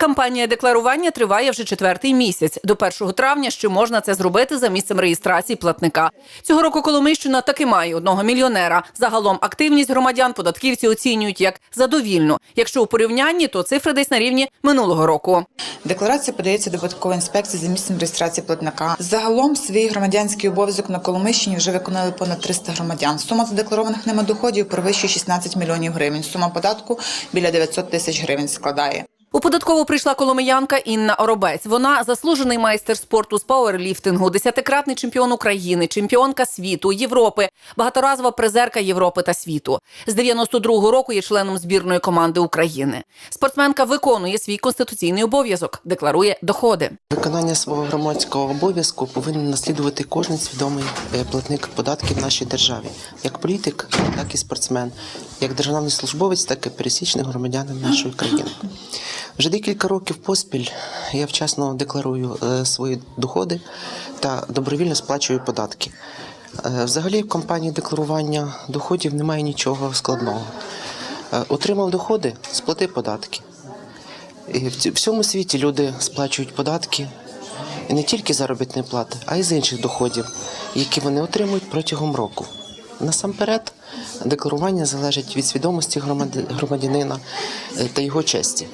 Кампанія декларування триває вже четвертий місяць. До 1 травня ще можна це зробити за місцем реєстрації платника. Цього року Коломийщина таки має одного мільйонера. Загалом активність громадян податківці оцінюють як задовільну. Якщо у порівнянні, то цифри десь на рівні минулого року. Декларація подається до податкової інспекції за місцем реєстрації платника. Загалом свій громадянський обов'язок на Коломищині вже виконали понад 300 громадян. Сума задекларованих ними доходів перевищує 16 мільйонів гривень. Сума податку біля 900 тисяч гривень складає. У податкову прийшла коломиянка Інна Оробець. Вона заслужений майстер спорту з пауерліфтингу, десятикратний чемпіон України, чемпіонка світу, Європи, багаторазова призерка Європи та світу. З 92-го року є членом збірної команди України. Спортсменка виконує свій конституційний обов'язок, декларує доходи. Виконання свого громадського обов'язку повинен наслідувати кожен свідомий е, платник податків в нашій державі, як політик, так і спортсмен, як державний службовець, так і пересічний громадянин нашої країни. Вже декілька років поспіль я вчасно декларую е, свої доходи та добровільно сплачую податки. Е, Взагалі, в компанії декларування доходів немає нічого складного. Е, Отримав доходи, сплати податки. І в всьому світі люди сплачують податки і не тільки заробітні плати, а й з інших доходів, які вони отримують протягом року. Насамперед, декларування залежить від свідомості громадянина та його честі.